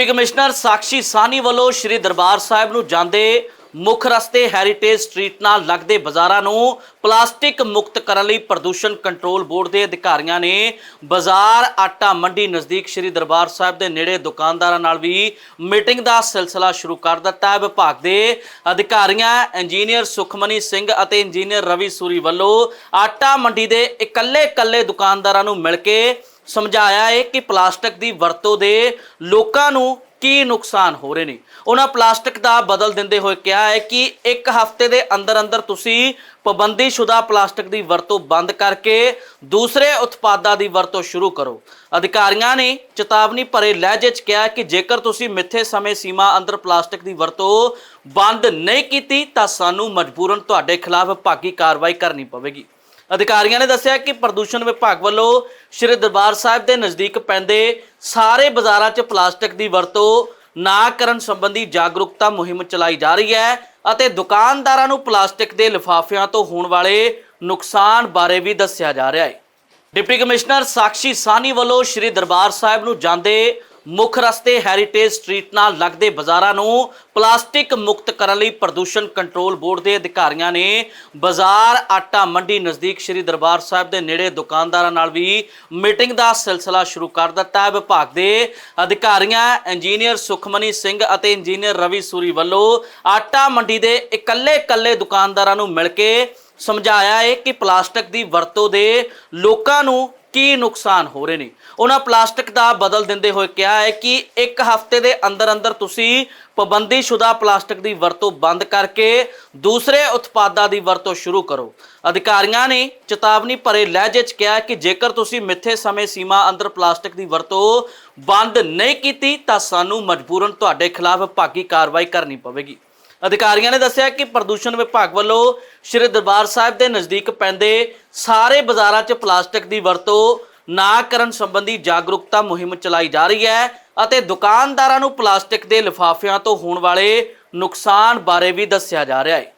Deputy commissioner Sakshi ਸਾਨੀ ਵੱਲੋਂ ਸ੍ਰੀ ਦਰਬਾਰ ਸਾਹਿਬ ਨੂੰ ਜਾਂਦੇ ਮੁੱਖ ਰਸਤੇ ਹੈਰੀਟੇਜ ਸਟਰੀਟ ਨਾਲ ਲੱਗਦੇ ਬਾਜ਼ਾਰਾਂ ਨੂੰ ਪਲਾਸਟਿਕ ਮੁਕਤ ਕਰਨ ਲਈ ਪ੍ਰਦੂਸ਼ਣ ਕੰਟਰੋਲ ਬੋਰਡ ਦੇ ਅਧਿਕਾਰੀਆਂ ਨੇ ਬਾਜ਼ਾਰ ਆਟਾ ਮੰਡੀ ਨਜ਼ਦੀਕ ਸ੍ਰੀ ਦਰਬਾਰ ਸਾਹਿਬ ਦੇ ਨੇੜੇ ਦੁਕਾਨਦਾਰਾਂ ਨਾਲ ਵੀ ਮੀਟਿੰਗ ਦਾ ਸਿਲਸਿਲਾ ਸ਼ੁਰੂ ਕਰ ਦਿੱਤਾ ਹੈ। ਵਿਭਾਗ ਦੇ ਅਧਿਕਾਰੀਆਂ ਇੰਜੀਨੀਅਰ ਸੁਖਮਨੀ ਸਿੰਘ ਅਤੇ ਇੰਜੀਨੀਅਰ ਰਵੀ ਸੂਰੀ ਵੱਲੋਂ ਆਟਾ ਮੰਡੀ ਦੇ ਇਕੱਲੇ-ਇਕੱਲੇ ਦੁਕਾਨਦਾਰਾਂ ਨੂੰ ਮਿਲ ਕੇ ਸਮਝਾਇਆ ਹੈ ਕਿ ਪਲਾਸਟਿਕ ਦੀ ਵਰਤੋਂ ਦੇ ਲੋਕਾਂ ਨੂੰ ਕੀ ਨੁਕਸਾਨ ਹੋ ਰਹੇ ਨੇ। ਉਹਨਾਂ ਪਲਾਸਟਿਕ ਦਾ ਬਦਲ ਦਿੰਦੇ ਹੋਏ ਕਿਹਾ ਹੈ ਕਿ ਇੱਕ ਹਫ਼ਤੇ ਦੇ ਅੰਦਰ ਅੰਦਰ ਤੁਸੀਂ ਪਾਬੰਦੀਸ਼ੁਦਾ ਪਲਾਸਟਿਕ ਦੀ ਵਰਤੋਂ ਬੰਦ ਕਰਕੇ ਦੂਸਰੇ ਉਤਪਾਦਾਂ ਦੀ ਵਰਤੋਂ ਸ਼ੁਰੂ ਕਰੋ। ਅਧਿਕਾਰੀਆਂ ਨੇ ਚੇਤਾਵਨੀ ਭਰੇ ਲਹਿਜੇ 'ਚ ਕਿਹਾ ਕਿ ਜੇਕਰ ਤੁਸੀਂ ਮਿੱਥੇ ਸਮੇਂ ਸੀਮਾ ਅੰਦਰ ਪਲਾਸਟਿਕ ਦੀ ਵਰਤੋਂ ਬੰਦ ਨਹੀਂ ਕੀਤੀ ਤਾਂ ਸਾਨੂੰ ਮਜਬੂਰਨ ਤੁਹਾਡੇ ਖਿਲਾਫ ਭਾਗੀ ਕਾਰਵਾਈ ਕਰਨੀ ਪਵੇਗੀ। ਅਧਿਕਾਰੀਆਂ ਨੇ ਦੱਸਿਆ ਕਿ ਪ੍ਰਦੂਸ਼ਣ ਵਿਭਾਗ ਵੱਲੋਂ ਸ਼੍ਰੀ ਦਰਬਾਰ ਸਾਹਿਬ ਦੇ ਨਜ਼ਦੀਕ ਪੈਂਦੇ ਸਾਰੇ ਬਾਜ਼ਾਰਾਂ 'ਚ ਪਲਾਸਟਿਕ ਦੀ ਵਰਤੋਂ ਨਾ ਕਰਨ ਸੰਬੰਧੀ ਜਾਗਰੂਕਤਾ ਮੁਹਿੰਮ ਚਲਾਈ ਜਾ ਰਹੀ ਹੈ ਅਤੇ ਦੁਕਾਨਦਾਰਾਂ ਨੂੰ ਪਲਾਸਟਿਕ ਦੇ ਲਿਫਾਫਿਆਂ ਤੋਂ ਹੋਣ ਵਾਲੇ ਨੁਕਸਾਨ ਬਾਰੇ ਵੀ ਦੱਸਿਆ ਜਾ ਰਿਹਾ ਹੈ। ਡਿਪਟੀ ਕਮਿਸ਼ਨਰ ਸਾਕਸ਼ੀ ਸਾਨੀ ਵੱਲੋਂ ਸ਼੍ਰੀ ਦਰਬਾਰ ਸਾਹਿਬ ਨੂੰ ਜਾਂਦੇ ਮੁੱਖ ਰਸਤੇ ਹੈਰੀਟੇਜ ਸਟਰੀਟ ਨਾਲ ਲੱਗਦੇ ਬਾਜ਼ਾਰਾਂ ਨੂੰ ਪਲਾਸਟਿਕ ਮੁਕਤ ਕਰਨ ਲਈ ਪ੍ਰਦੂਸ਼ਣ ਕੰਟਰੋਲ ਬੋਰਡ ਦੇ ਅਧਿਕਾਰੀਆਂ ਨੇ ਬਾਜ਼ਾਰ ਆਟਾ ਮੰਡੀ ਨਜ਼ਦੀਕ ਸ਼੍ਰੀ ਦਰਬਾਰ ਸਾਹਿਬ ਦੇ ਨੇੜੇ ਦੁਕਾਨਦਾਰਾਂ ਨਾਲ ਵੀ ਮੀਟਿੰਗ ਦਾ ਸਿਲਸਿਲਾ ਸ਼ੁਰੂ ਕਰ ਦਿੱਤਾ। ਹੈ ਵਿਭਾਗ ਦੇ ਅਧਿਕਾਰੀਆਂ, ਇੰਜੀਨੀਅਰ ਸੁਖਮਨੀ ਸਿੰਘ ਅਤੇ ਇੰਜੀਨੀਅਰ ਰਵੀ ਸੂਰੀ ਵੱਲੋਂ ਆਟਾ ਮੰਡੀ ਦੇ ਇਕੱਲੇ-ਇਕੱਲੇ ਦੁਕਾਨਦਾਰਾਂ ਨੂੰ ਮਿਲ ਕੇ ਸਮਝਾਇਆ ਹੈ ਕਿ ਪਲਾਸਟਿਕ ਦੀ ਵਰਤੋਂ ਦੇ ਲੋਕਾਂ ਨੂੰ ਕੀ ਨੁਕਸਾਨ ਹੋ ਰਹੇ ਨੇ? ਉਹਨਾਂ ਪਲਾਸਟਿਕ ਦਾ ਬਦਲ ਦਿੰਦੇ ਹੋਏ ਕਿਹਾ ਹੈ ਕਿ ਇੱਕ ਹਫ਼ਤੇ ਦੇ ਅੰਦਰ ਅੰਦਰ ਤੁਸੀਂ ਪਾਬੰਦੀ ਸ਼ੁਦਾ ਪਲਾਸਟਿਕ ਦੀ ਵਰਤੋਂ ਬੰਦ ਕਰਕੇ ਦੂਸਰੇ ਉਤਪਾਦਾਂ ਦੀ ਵਰਤੋਂ ਸ਼ੁਰੂ ਕਰੋ। ਅਧਿਕਾਰੀਆਂ ਨੇ ਚੇਤਾਵਨੀ ਭਰੇ ਲਹਿਜੇ 'ਚ ਕਿਹਾ ਕਿ ਜੇਕਰ ਤੁਸੀਂ ਮਿੱਥੇ ਸਮੇਂ ਸੀਮਾ ਅੰਦਰ ਪਲਾਸਟਿਕ ਦੀ ਵਰਤੋਂ ਬੰਦ ਨਹੀਂ ਕੀਤੀ ਤਾਂ ਸਾਨੂੰ ਮਜਬੂਰਨ ਤੁਹਾਡੇ ਖਿਲਾਫ ਭਾਗੀ ਕਾਰਵਾਈ ਕਰਨੀ ਪਵੇਗੀ। ਅਧਿਕਾਰੀਆਂ ਨੇ ਦੱਸਿਆ ਕਿ ਪ੍ਰਦੂਸ਼ਣ ਵਿਭਾਗ ਵੱਲੋਂ ਸ਼੍ਰੀ ਦਰਬਾਰ ਸਾਹਿਬ ਦੇ ਨਜ਼ਦੀਕ ਪੈਂਦੇ ਸਾਰੇ ਬਾਜ਼ਾਰਾਂ 'ਚ ਪਲਾਸਟਿਕ ਦੀ ਵਰਤੋਂ ਨਾ ਕਰਨ ਸੰਬੰਧੀ ਜਾਗਰੂਕਤਾ ਮੁਹਿੰਮ ਚਲਾਈ ਜਾ ਰਹੀ ਹੈ ਅਤੇ ਦੁਕਾਨਦਾਰਾਂ ਨੂੰ ਪਲਾਸਟਿਕ ਦੇ ਲਿਫਾਫਿਆਂ ਤੋਂ ਹੋਣ ਵਾਲੇ ਨੁਕਸਾਨ ਬਾਰੇ ਵੀ ਦੱਸਿਆ ਜਾ ਰਿਹਾ ਹੈ।